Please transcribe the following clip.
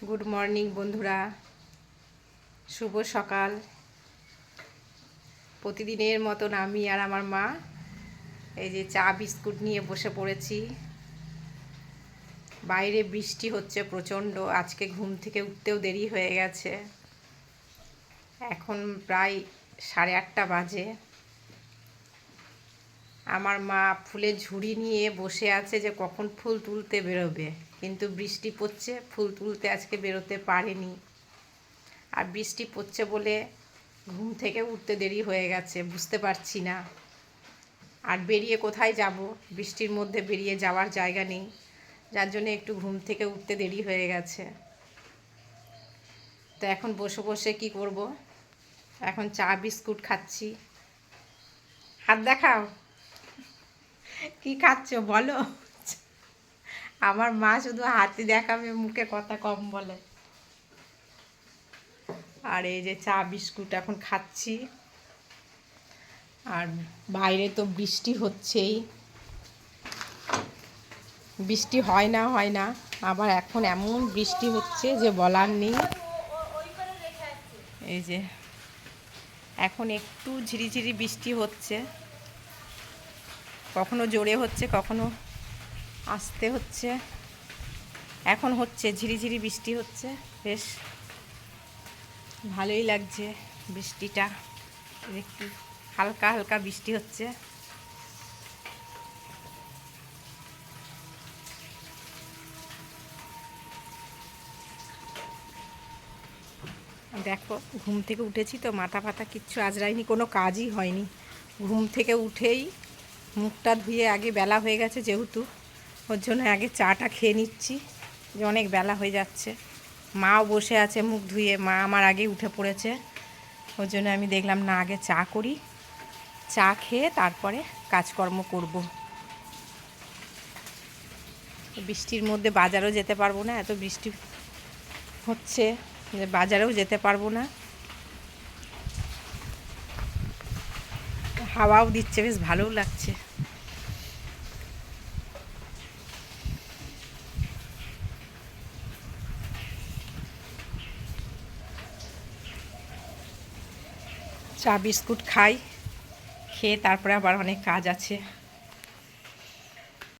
Good morning বন্ধুরা। শুভ সকাল। প্রতিদিনের মতন আমি আর আমার মা এই যে চা, বিস্কুট নিয়ে বসে পড়েছি। বাইরে বৃষ্টি হচ্ছে প্রচণ্ড। আজকে ঘুম থেকে উঠতেও দেরি হয়ে গেছে। এখন প্রায় সাড়ে আটটা বাজে। আমার মা ফুলের ঝুড়ি নিয়ে বসে আছে যে কখন ফুল তুলতে বেরোবে। কিন্তু বৃষ্টি পড়ছে, ফুল তুলতে আজকে বেরোতে পারেনি। আর বৃষ্টি পড়ছে বলে ঘুম থেকে উঠতে দেরি হয়ে গেছে, বুঝতে পারছি না। আর বেরিয়ে কোথায় যাব? বৃষ্টির মধ্যে বেরিয়ে যাওয়ার জায়গা নেই। যার জন্য একটু ঘুম থেকে উঠতে দেরি হয়ে গেছে। তো এখন বসে বসে কি করব? এখন চা, বিস্কুট খাচ্ছি। হাত দেখাও। কি খাচ্ছ বলো? আমার মা শুধু হাতি দেখাবে, মুখে কথা কম বলে। আর এই যে চা বিস্কুট এখন খাচ্ছি। আর বাইরে তো বৃষ্টি হচ্ছেই। বৃষ্টি হয় না হয় না। আবার এখন এমন বৃষ্টি হচ্ছে যে বলার নেই। এই যে, এখন একটু ঝিরিঝিরি বৃষ্টি হচ্ছে। কখনো জোরে হচ্ছে, কখনো আসতে হচ্ছে। এখন হচ্ছে, ঝিরিঝিরি বৃষ্টি হচ্ছে। বেশ ভালোই লাগছে বৃষ্টিটা। একটু হালকা হালকা বৃষ্টি হচ্ছে। দেখো, ঘুম থেকে উঠেছি তো, মাথা ফাতা কিচ্ছু আজরাইনি, কোনো কাজই হয়নি। ঘুম থেকে উঠেই মুখটা ধুয়ে আগে বেলা হয়ে গেছে যেহেতু, ওর জন্য আগে চাটা খেয়ে নিচ্ছি, যে অনেক বেলা হয়ে যাচ্ছে। মাও বসে আছে মুখ ধুয়ে, মা আমার আগে উঠে পড়েছে। ওর জন্য আমি দেখলাম, না, আগে চা করি। চা খেয়ে তারপরে কাজকর্ম করব। বৃষ্টির মধ্যে বাজারও যেতে পারব না, এত বৃষ্টি হচ্ছে যে বাজারেও যেতে পারব না। হাওয়াও দিচ্ছে বেশ ভালোও লাগছে। চা বিস্কুট খাই খেয়ে তারপরে আবার অনেক কাজ আছে।